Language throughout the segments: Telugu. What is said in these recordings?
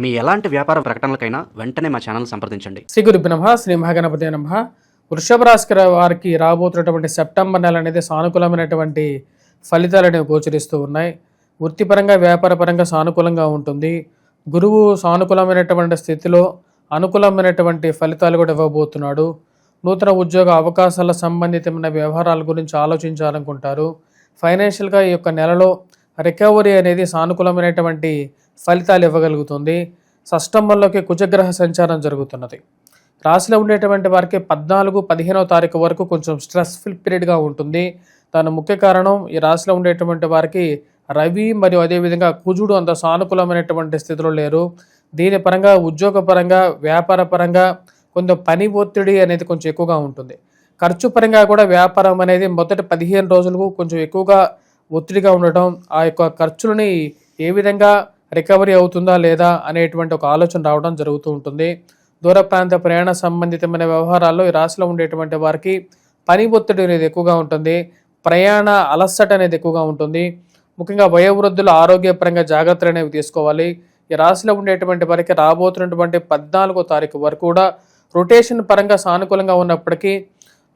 మీ ఎలాంటి వ్యాపార ప్రకటనలకైనా వెంటనే మా ఛానల్ సంప్రదించండి. శ్రీ గురు నమ శ్రీ మహాగణపతి నమ. వృషభ రాశి వారికి రాబోతున్నటువంటి సెప్టెంబర్ నెల అనేది సానుకూలమైనటువంటి ఫలితాలు అనేవి గోచరిస్తూ ఉన్నాయి. వృత్తిపరంగా వ్యాపారపరంగా సానుకూలంగా ఉంటుంది. గురువు సానుకూలమైనటువంటి స్థితిలో అనుకూలమైనటువంటి ఫలితాలు కూడా ఇవ్వబోతున్నాడు. నూతన ఉద్యోగ అవకాశాల సంబంధితమైన వ్యవహారాల గురించి ఆలోచించాలనుకుంటారు. ఫైనాన్షియల్గా ఈ యొక్క నెలలో రికవరీ అనేది సానుకూలమైనటువంటి ఫలితాలు ఇవ్వగలుగుతుంది. షష్టంబంలోకి కుజగ్రహ సంచారం జరుగుతున్నది. రాశిలో ఉండేటువంటి వారికి పద్నాలుగు పదిహేనవ తారీఖు వరకు కొంచెం స్ట్రెస్ఫుల్ పీరియడ్గా ఉంటుంది. దాని ముఖ్య కారణం ఈ రాశిలో ఉండేటువంటి వారికి రవి మరియు అదేవిధంగా కుజుడు అంత సానుకూలమైనటువంటి స్థితిలో లేరు. దీని పరంగా ఉద్యోగ పరంగా వ్యాపార పరంగా కొంత పని ఒత్తిడి అనేది కొంచెం ఎక్కువగా ఉంటుంది. ఖర్చు పరంగా కూడా వ్యాపారం అనేది మొదటి పదిహేను రోజులకు కొంచెం ఎక్కువగా ఒత్తిడిగా ఉండటం ఆ యొక్క ఖర్చులని ఏ విధంగా రికవరీ అవుతుందా లేదా అనేటువంటి ఒక ఆలోచన రావడం జరుగుతూ ఉంటుంది. దూర ప్రాంత ప్రయాణ సంబంధితమైన వ్యవహారాల్లో ఈ రాశిలో ఉండేటువంటి వారికి పని ఒత్తిడి అనేది ఎక్కువగా ఉంటుంది. ప్రయాణ అలసట అనేది ఎక్కువగా ఉంటుంది. ముఖ్యంగా వయోవృద్ధుల ఆరోగ్యపరంగా జాగ్రత్తలు అనేవి తీసుకోవాలి. ఈ రాశిలో ఉండేటువంటి వారికి రాబోతున్నటువంటి పద్నాలుగో తారీఖు వరకు కూడా రొటేషన్ పరంగా సానుకూలంగా ఉన్నప్పటికీ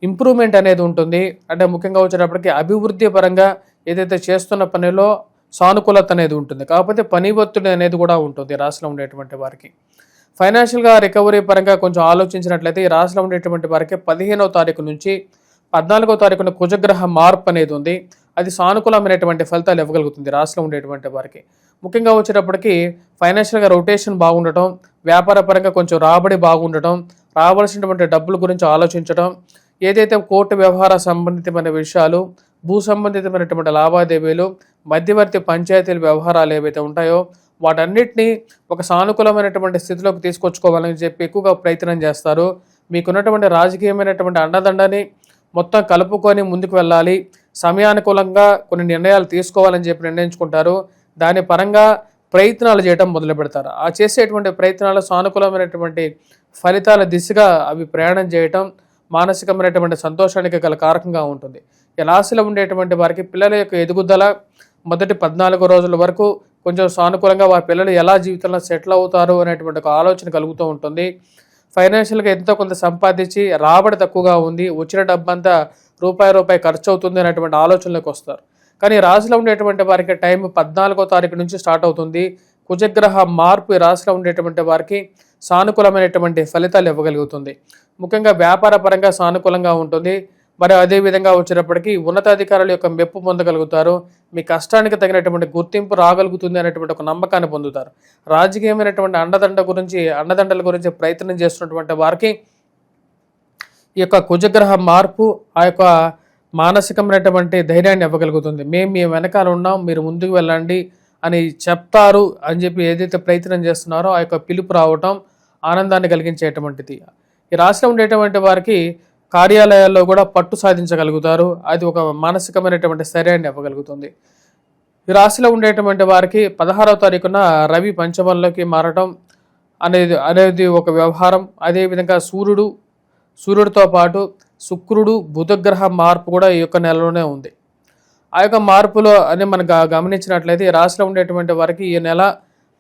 ఇంప్రూవ్మెంట్ అనేది ఉంటుంది. అంటే ముఖ్యంగా వచ్చేటప్పటికి అభివృద్ధి పరంగా ఏదైతే చేస్తున్న పనిలో సానుకూలత అనేది ఉంటుంది. కాకపోతే పని ఒత్తిడి అనేది కూడా ఉంటుంది ఈ రాశిలో ఉండేటువంటి వారికి. ఫైనాన్షియల్గా రికవరీ పరంగా కొంచెం ఆలోచించినట్లయితే ఈ రాశిలో ఉండేటువంటి వారికి పదిహేనవ తారీఖు నుంచి పద్నాలుగో తారీఖున కుజగ్రహ మార్పు అనేది ఉంది. అది సానుకూలమైనటువంటి ఫలితాలు ఇవ్వగలుగుతుంది రాశిలో ఉండేటువంటి వారికి. ముఖ్యంగా వచ్చేటప్పటికి ఫైనాన్షియల్గా రొటేషన్ బాగుండటం వ్యాపార పరంగా కొంచెం రాబడి బాగుండటం రావాల్సినటువంటి డబ్బుల గురించి ఆలోచించడం ఏదైతే కోర్టు వ్యవహార సంబంధితమైన విషయాలు భూ సంబంధితమైనటువంటి లావాదేవీలు మధ్యవర్తి పంచాయతీల వ్యవహారాలు ఏవైతే ఉంటాయో వాటన్నిటిని ఒక సానుకూలమైనటువంటి స్థితిలోకి తీసుకొచ్చుకోవాలని చెప్పి ఎక్కువగా ప్రయత్నం చేస్తారు. మీకున్నటువంటి రాజకీయమైనటువంటి అండదండని మొత్తం కలుపుకొని ముందుకు వెళ్ళాలి. సమయానుకూలంగా కొన్ని నిర్ణయాలు తీసుకోవాలని చెప్పి నిర్ణయించుకుంటారు. దాని పరంగా ప్రయత్నాలు చేయడం మొదలు పెడతారు. ఆ చేసేటువంటి ప్రయత్నాలు సానుకూలమైనటువంటి ఫలితాల దిశగా అవి ప్రయాణం చేయటం మానసికమైనటువంటి సంతోషానికి గల కారకంగా ఉంటుంది. ఈ రాశిలో ఉండేటువంటి వారికి పిల్లల యొక్క ఎదుగుదల మొదటి పద్నాలుగు రోజుల వరకు కొంచెం సానుకూలంగా వారి పిల్లలు ఎలా జీవితంలో సెటిల్ అవుతారు అనేటువంటి ఒక ఆలోచన కలుగుతూ ఉంటుంది. ఫైనాన్షియల్గా ఎంతో కొంత సంపాదించి రాబడి తక్కువగా ఉంది. వచ్చిన డబ్బంతా రూపాయి రూపాయి ఖర్చు అవుతుంది అనేటువంటి ఆలోచనలోకి వస్తారు. కానీ రాశిలో ఉండేటువంటి వారికి టైం పద్నాలుగో తారీఖు నుంచి స్టార్ట్ అవుతుంది. కుజగ్రహ మార్పు రాశిలో ఉండేటువంటి వారికి సానుకూలమైనటువంటి ఫలితాలు ఇవ్వగలుగుతుంది. ముఖ్యంగా వ్యాపార పరంగా సానుకూలంగా ఉంటుంది. మరి అదే విధంగా ఉన్నతాధికారుల యొక్క మెప్పు పొందగలుగుతారు. మీ కష్టానికి తగినటువంటి గుర్తింపు రాగలుగుతుంది అనేటువంటి ఒక నమ్మకాన్ని పొందుతారు. రాజకీయమైనటువంటి అండదండ గురించి అండదండల గురించి ప్రయత్నం చేస్తున్నటువంటి వారికి ఈ యొక్క కుజగ్రహ మార్పు ఆ యొక్క మానసికమైనటువంటి ధైర్యాన్ని ఇవ్వగలుగుతుంది. మేము మీ వెనకాల ఉన్నాం మీరు ముందుకు వెళ్ళండి అని చెప్తారు అని చెప్పి ఏదైతే ప్రయత్నం చేస్తున్నారో ఆ యొక్క పిలుపు రావటం ఆనందాన్ని కలిగించేటువంటిది. ఈ రాష్ట్రం ఉండేటువంటి వారికి కార్యాలయాల్లో కూడా పట్టు సాధించగలుగుతారు. అది ఒక మానసికమైనటువంటి స్థైర్యాన్ని ఇవ్వగలుగుతుంది. ఈ రాశిలో ఉండేటువంటి వారికి పదహారవ తారీఖున రవి పంచమంలోకి మారటం అనేది అనేది ఒక వ్యవహారం. అదేవిధంగా సూర్యుడు సూర్యుడితో పాటు శుక్రుడు బుధగ్రహ మార్పు కూడా ఈ యొక్క నెలలోనే ఉంది. ఆ యొక్క మార్పులో అని మనం గ- గమనించినట్లయితే ఈ రాశిలో ఉండేటువంటి వారికి ఈ నెల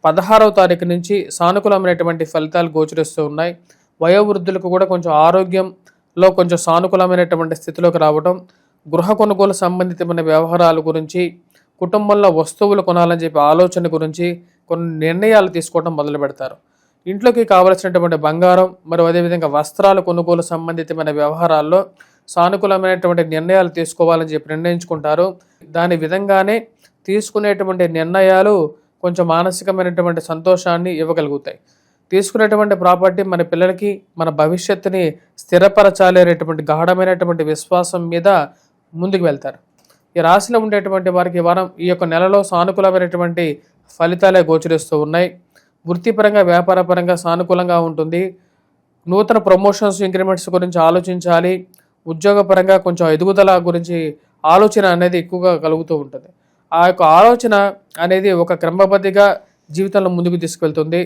పదహారవ తారీఖు నుంచి సానుకూలమైనటువంటి ఫలితాలు గోచరిస్తూ ఉన్నాయి. వయోవృద్ధులకు కూడా కొంచెం ఆరోగ్యం లో కొంచెం సానుకూలమైనటువంటి స్థితిలోకి రావడం గృహ కొనుగోలు సంబంధితమైన వ్యవహారాల గురించి కుటుంబంలో వస్తువులు కొనాలని చెప్పి ఆలోచన గురించి కొన్ని నిర్ణయాలు తీసుకోవడం మొదలు పెడతారు. ఇంట్లోకి కావలసినటువంటి బంగారం మరియు అదేవిధంగా వస్త్రాల కొనుగోలు సంబంధితమైన వ్యవహారాల్లో సానుకూలమైనటువంటి నిర్ణయాలు తీసుకోవాలని చెప్పి నిర్ణయించుకుంటారు. దాని విధంగానే తీసుకునేటువంటి నిర్ణయాలు కొంచెం మానసికమైనటువంటి సంతోషాన్ని ఇవ్వగలుగుతాయి. తీసుకునేటువంటి ప్రాపర్టీ మన పిల్లలకి మన భవిష్యత్తుని స్థిరపరచాలనేటువంటి గాఢమైనటువంటి విశ్వాసం మీద ముందుకు వెళ్తారు. ఈ రాశిలో ఉండేటువంటి వారికి వారం ఈ యొక్క నెలలో సానుకూలమైనటువంటి ఫలితాలే గోచరిస్తూ ఉన్నాయి. వృత్తిపరంగా వ్యాపారపరంగా సానుకూలంగా ఉంటుంది. నూతన ప్రమోషన్స్ ఇంక్రిమెంట్స్ గురించి ఆలోచించాలి. ఉద్యోగపరంగా కొంచెం ఎదుగుదల గురించి ఆలోచన అనేది ఎక్కువగా కలుగుతూ ఉంటుంది. ఆ యొక్క ఆలోచన అనేది ఒక క్రమబద్ధిగా జీవితంలో ముందుకు తీసుకెళ్తుంది.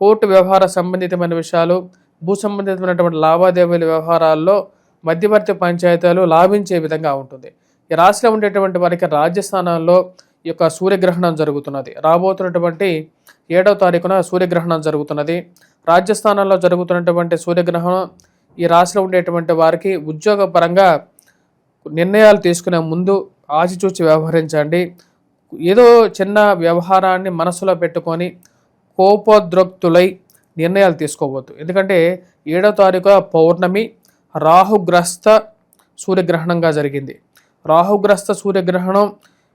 కోర్టు వ్యవహార సంబంధితమైన విషయాలు భూ సంబంధితమైనటువంటి లావాదేవీల వ్యవహారాల్లో మధ్యవర్తి పంచాయతీలు లాభించే విధంగా ఉంటుంది. ఈ రాశిలో ఉండేటువంటి వారికి రాజ్యస్థానాల్లో ఈ యొక్క సూర్యగ్రహణం జరుగుతున్నది. రాబోతున్నటువంటి ఏడవ తారీఖున సూర్యగ్రహణం జరుగుతున్నది. రాజస్థానంలో జరుగుతున్నటువంటి సూర్యగ్రహణం ఈ రాశిలో ఉండేటువంటి వారికి ఉద్యోగపరంగా నిర్ణయాలు తీసుకునే ముందు ఆచిచూచి వ్యవహరించండి. ఏదో చిన్న వ్యవహారాన్ని మనసులో పెట్టుకొని కోపోద్రక్తులై నిర్ణయాలు తీసుకోవద్దు ఎందుకంటే ఏడో తారీఖు పౌర్ణమి రాహుగ్రస్త సూర్యగ్రహణంగా జరిగింది. రాహుగ్రస్త సూర్యగ్రహణం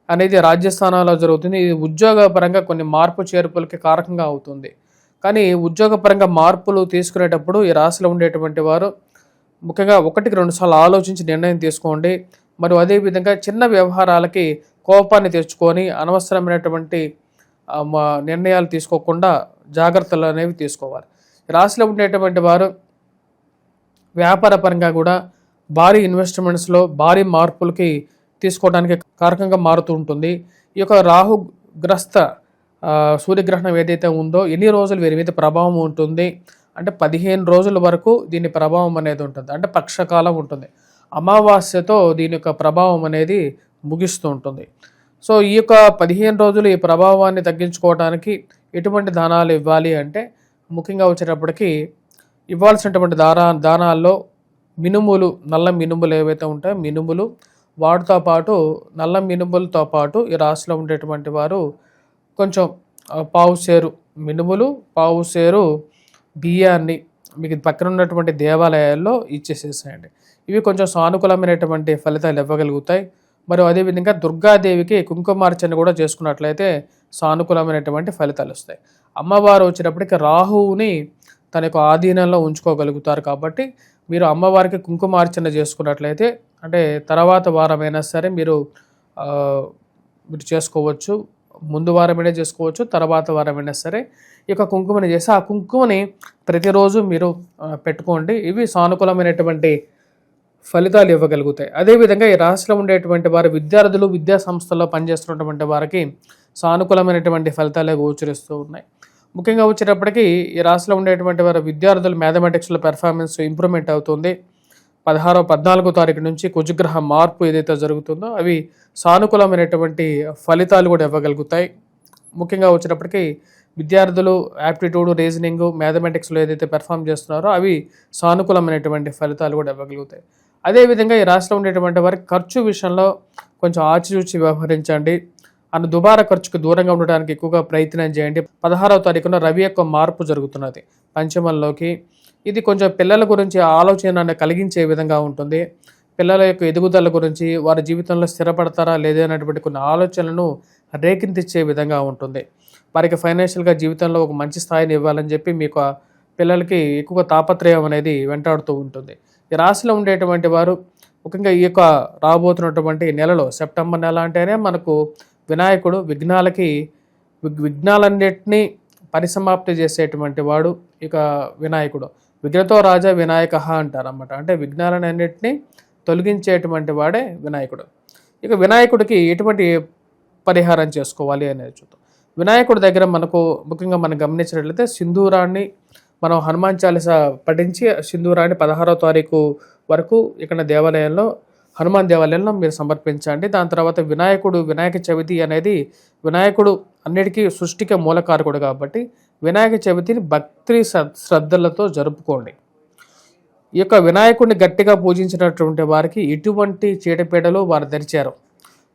అనేది రాజ్యస్థానాల్లో జరుగుతుంది. ఇది ఉద్యోగపరంగా కొన్ని మార్పు చేర్పులకి కారకంగా అవుతుంది. కానీ ఉద్యోగపరంగా మార్పులు తీసుకునేటప్పుడు ఈ రాశిలో ఉండేటువంటి వారు ముఖ్యంగా ఒకటికి రెండుసార్లు ఆలోచించి నిర్ణయం తీసుకోండి. మరియు అదేవిధంగా చిన్న వ్యవహారాలకి కోపాన్ని తెచ్చుకొని అనవసరమైనటువంటి నిర్ణయాలు తీసుకోకుండా జాగ్రత్తలు అనేవి తీసుకోవాలి. రాశిలో ఉండేటువంటి వారు వ్యాపార పరంగా కూడా భారీ ఇన్వెస్ట్మెంట్స్లో భారీ మార్పులకి తీసుకోవడానికి కారకంగా మారుతూ ఉంటుంది. ఈ యొక్క రాహుగ్రస్త సూర్యగ్రహణం ఏదైతే ఉందో ఎన్ని రోజులు వీరి మీద ప్రభావం ఉంటుంది? అంటే పదిహేను రోజుల వరకు దీని ప్రభావం అనేది ఉంటుంది. అంటే పక్షకాలం ఉంటుంది. అమావాస్యతో దీని యొక్క ప్రభావం అనేది ముగిస్తూ ఉంటుంది. సో ఈ యొక్క పదిహేను రోజులు ఈ ప్రభావాన్ని తగ్గించుకోవడానికి ఎటువంటి దానాలు ఇవ్వాలి అంటే ముఖ్యంగా వచ్చేటప్పటికి ఇవ్వాల్సినటువంటి దానా దానాల్లో మినుములు నల్ల మినుములు ఏవైతే ఉంటాయో మినుములు వాటితో పాటు నల్ల మినుములతో పాటు ఈ రాశిలో ఉండేటువంటి వారు కొంచెం పావుసేరు పావు సేరు మినుములు పావు సేరు బియ్యాన్ని మీకు పక్కన ఉన్నటువంటి దేవాలయాల్లో ఇచ్చేసేసేయండి. ఇవి కొంచెం సానుకూలమైనటువంటి ఫలితాలు ఇవ్వగలుగుతాయి. మరియు అదేవిధంగా దుర్గాదేవికి కుంకుమార్చన కూడా చేసుకున్నట్లయితే సానుకూలమైనటువంటి ఫలితాలు వస్తాయి. అమ్మవారు వచ్చినప్పటికీ రాహువుని తన యొక్క ఆధీనంలో ఉంచుకోగలుగుతారు కాబట్టి మీరు అమ్మవారికి కుంకుమార్చన చేసుకున్నట్లయితే అంటే తర్వాత వారమైనా సరే మీరు మీరు చేసుకోవచ్చు ముందు వారమైనా చేసుకోవచ్చు తర్వాత వారమైనా సరే ఈ యొక్క కుంకుమని చేసి ఆ కుంకుమని ప్రతిరోజు మీరు పెట్టుకోండి. ఇవి సానుకూలమైనటువంటి ఫలితాలు ఇవ్వగలుగుతాయి. అదేవిధంగా ఈ రాష్ట్రంలో ఉండేటువంటి వారి విద్యార్థులు విద్యా సంస్థల్లో పనిచేస్తున్నటువంటి వారికి సానుకూలమైనటువంటి ఫలితాలే గోచరిస్తూ ఉన్నాయి. ముఖ్యంగా వచ్చేటప్పటికి ఈ రాష్ట్రంలో ఉండేటువంటి వారి విద్యార్థులు మ్యాథమెటిక్స్లో పెర్ఫార్మెన్స్ ఇంప్రూవ్మెంట్ అవుతుంది. పదహారో పద్నాలుగో తారీఖు నుంచి కుజగ్రహ మార్పు ఏదైతే జరుగుతుందో అవి సానుకూలమైనటువంటి ఫలితాలు కూడా ఇవ్వగలుగుతాయి. ముఖ్యంగా వచ్చినప్పటికీ విద్యార్థులు యాప్టిట్యూడ్ రీజనింగ్ మ్యాథమెటిక్స్లో ఏదైతే పెర్ఫామ్ చేస్తున్నారో అవి సానుకూలమైనటువంటి ఫలితాలు కూడా ఇవ్వగలుగుతాయి. అదేవిధంగా ఈ రాష్ట్రంలో ఉండేటువంటి వారికి ఖర్చు విషయంలో కొంచెం ఆచిచూచి వ్యవహరించండి. అన్న దుబారా ఖర్చుకు దూరంగా ఉండడానికి ఎక్కువగా ప్రయత్నం చేయండి. పదహారవ తారీఖున రవి యొక్క మార్పు జరుగుతున్నది పంచమంలోకి ఇది కొంచెం పిల్లల గురించి ఆలోచన కలిగించే విధంగా ఉంటుంది. పిల్లల యొక్క ఎదుగుదల గురించి వారి జీవితంలో స్థిరపడతారా లేదా అనేటువంటి కొన్ని ఆలోచనలను రేకింతిచ్చే విధంగా ఉంటుంది. వారికి ఫైనాన్షియల్గా జీవితంలో ఒక మంచి స్థాయిని ఇవ్వాలని చెప్పి మీకు పిల్లలకి ఎక్కువ తాపత్రయం అనేది వెంటాడుతూ ఉంటుంది. ఈ రాశిలో ఉండేటువంటి వారు ముఖ్యంగా ఈ యొక్క రాబోతున్నటువంటి నెలలో సెప్టెంబర్ నెల అంటేనే మనకు వినాయకుడు విఘ్నాలకి విఘ్నాలన్నింటినీ పరిసమాప్తి చేసేటువంటి వాడు ఇక వినాయకుడు. విఘ్నతో రాజా వినాయక అంటారన్నమాట. అంటే విఘ్నాలన్నింటినీ తొలగించేటువంటి వాడే వినాయకుడు. ఇక వినాయకుడికి ఎటువంటి పరిహారం చేసుకోవాలి అనేది చూద్దాం. వినాయకుడి దగ్గర మనకు ముఖ్యంగా మనం గమనించినట్లయితే సింధూరాన్ని మనం హనుమాన్ చాలీస పఠించి సింధూరాన్ని పదహారో తారీఖు వరకు ఇక్కడ దేవాలయంలో హనుమాన్ దేవాలయంలో మీరు సమర్పించండి. దాని తర్వాత వినాయకుడు వినాయక చవితి అనేది వినాయకుడు అన్నిటికీ సృష్టికి మూలకారకుడు కాబట్టి వినాయక చవితిని భక్తి శ్రద్ధలతో జరుపుకోండి. ఈ యొక్క వినాయకుడిని గట్టిగా పూజించినటువంటి వారికి ఎటువంటి చీడపీడలు వారు ధరిచారు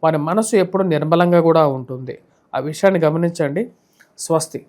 వారి మనసు ఎప్పుడు నిర్మలంగా కూడా ఉంటుంది. ఆ విషయాన్ని గమనించండి. స్వస్తి.